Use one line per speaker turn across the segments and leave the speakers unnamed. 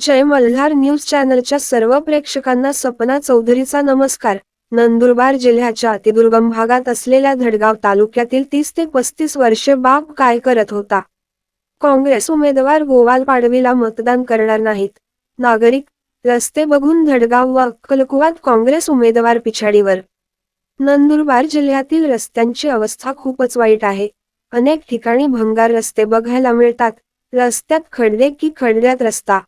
जय Malhar news चॅनलच्या सर्व प्रेक्षकांना सपना चौधरीचा नमस्कार. नंदुरबार जिल्ह्याच्या अतिदुर्गम भागात असलेल्या धडगाव तालुक्यातील तीस ते पस्तीस वर्षे बाप काय करत होता? काँग्रेस उमेदवार गोवाल पाडवीला मतदान करणार नाहीत. नागरिक रस्ते बघून धडगाव व अक्कलकुवात काँग्रेस उमेदवार पिछाडीवर. नंदुरबार जिल्ह्यातील रस्त्यांची अवस्था खूपच वाईट आहे. अनेक ठिकाणी भंगार रस्ते बघायला मिळतात. रस्त्यात खडले की खडल्यात रस्ता?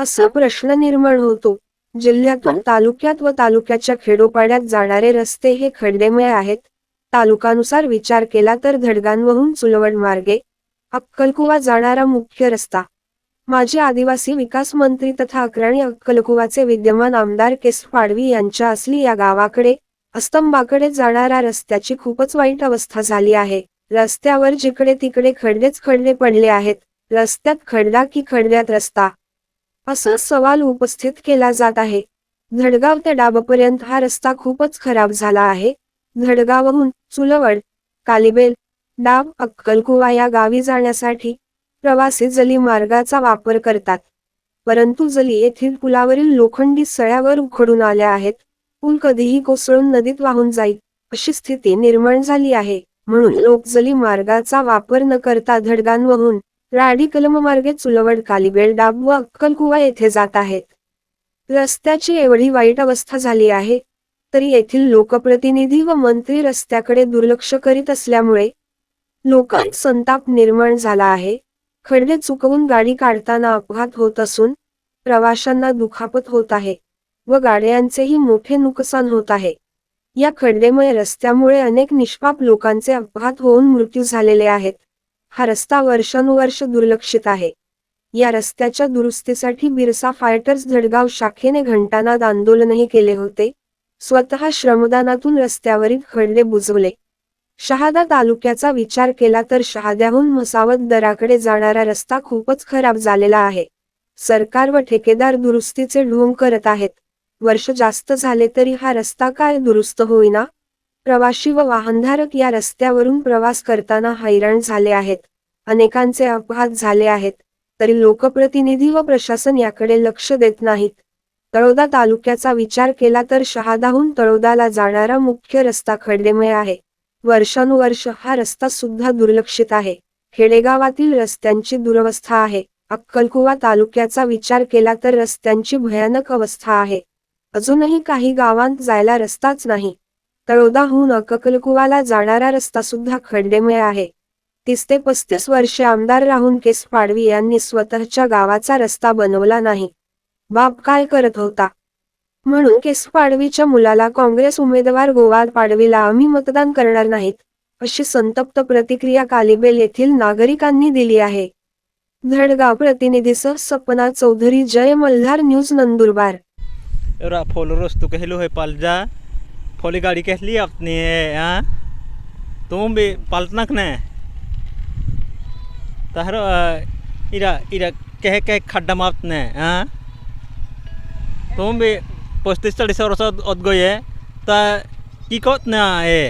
असा प्रश्न निर्माण होतो. जिल्ह्यातून तालुक्यात व तालुक्याच्या खेडोपाड्यात जाणारे रस्ते हे खड्डेमय आहेत. तालुकानुसार विचार केला तर धडगांवहून चुलवड मार्गे अक्कलकुवा जाणारा मुख्य रस्ता. माजी आदिवासी विकास मंत्री तथा अक्राणी अक्कलकुवाचे विद्यमान आमदार केस पाडवी यांच्या असली या गावाकडे अस्तंबाकडे जाणाऱ्या रस्त्याची खूपच वाईट अवस्था झाली आहे. रस्त्यावर जिकडे तिकडे खड्डेच खड्डे पडले आहेत. रस्त्यात खड्डा की खड्ड्यात रस्ता. असा सवाल उपस्थित केला जात आहे. धडगाव ते डाबपर्यंत हा रस्ता खूपच खराब झाला आहे. धडगावहून चुलवड कालिबेल डाब अक्कलकुवा या गावी जाण्यासाठी प्रवासी जली मार्गाचा वापर करतात. परंतु जली येथील पुलावरील लोखंडी सळ्यावर उखडून आल्या आहेत. पूल कधीही कोसळून नदीत वाहून जाईल अशी स्थिती निर्माण झाली आहे. म्हणून लोक जली मार्गाचा वापर न करता धडगांवहून राडी कलम मार्गे चुलवड कालिबेल डाब व अक्कलकुवा येथे जात आहेत. रस्त्याची एवढी वाईट अवस्था झाली आहे तरी येथील लोकप्रतिनिधी व मंत्री रस्त्याकडे दुर्लक्ष करीत असल्यामुळे लोकांत संताप निर्माण झाला आहे. खड्डे चुकवून गाडी काढताना अपघात होत असून प्रवाशांना दुखापत होत आहे व गाड्यांचेही मोठे नुकसान होत आहे. या खड्डेमय रस्त्यामुळे अनेक निष्पाप लोकांचे अपघात होऊन मृत्यू झालेले आहेत. हा रस्ता वर्षानुवर्ष दुर्लक्षित आहे. या रस्त्याच्या दुरुस्तीसाठी बिरसा फायटर्स धडगाव शाखेने घंटानाद आंदोलनही केले होते. स्वतः श्रमदानातून रस्त्यावरील खड्डे बुजवले. शहादा तालुक्याचा विचार केला तर शहाद्याहून मसावत दराकडे जाणारा रस्ता खूपच खराब झालेला आहे. सरकार व ठेकेदार दुरुस्तीचे ढोंग करत आहेत. वर्ष जास्त झाले तरी हा रस्ता काय दुरुस्त होईना? प्रवाशी व वाहनधारक या रस्त्यावरून प्रवास करताना हैराण झाले आहेत. अनेकांचे अपघात झाले आहेत तरी लोकप्रतिनिधी व प्रशासन याकडे लक्ष देत नाहीत. तळोदा तालुक्याचा विचार केला तर शहादाहून तळोदाला जाणारा मुख्य रस्ता खड्डेमय आहे. वर्षानुवर्ष हा रस्ता सुद्धा दुर्लक्षित आहे. खेडेगावातील रस्त्यांची दुरवस्था आहे. अक्कलकुवा तालुक्याचा विचार केला तर रस्त्यांची भयानक अवस्था आहे. अजूनही काही गावांत जायला रस्ताच नाही. तळोदाहून अक्कलकुवाला जाणारा रस्ता सुद्धा खड्डेमय आहे. तीस ते पस्तीस वर्षे आमदार राहून केस पाडवी यांनी स्वतःच्या गावाचा रस्ता बनवला नाही. बाप काय करत होता? म्हणून केस पाडवीच्या मुलाला काँग्रेस उमेदवार गोवाल पाडवीला आम्ही मतदान करणार नाहीत अशी संतप्त प्रतिक्रिया कालिबेल येथील नागरिकांनी दिली आहे. धडगाव प्रतिनिधीसह सपना चौधरी जय मल्हार न्यूज नंदुरबार.
Ora फौली गाड़ी ke ली अपनी palja तुम भी पलटनक ने तहर इरा इरा कह कह खड्डा माप ने हा? तुम भी पस्तीस चालीस वर्ष अद है तो की कत ना ये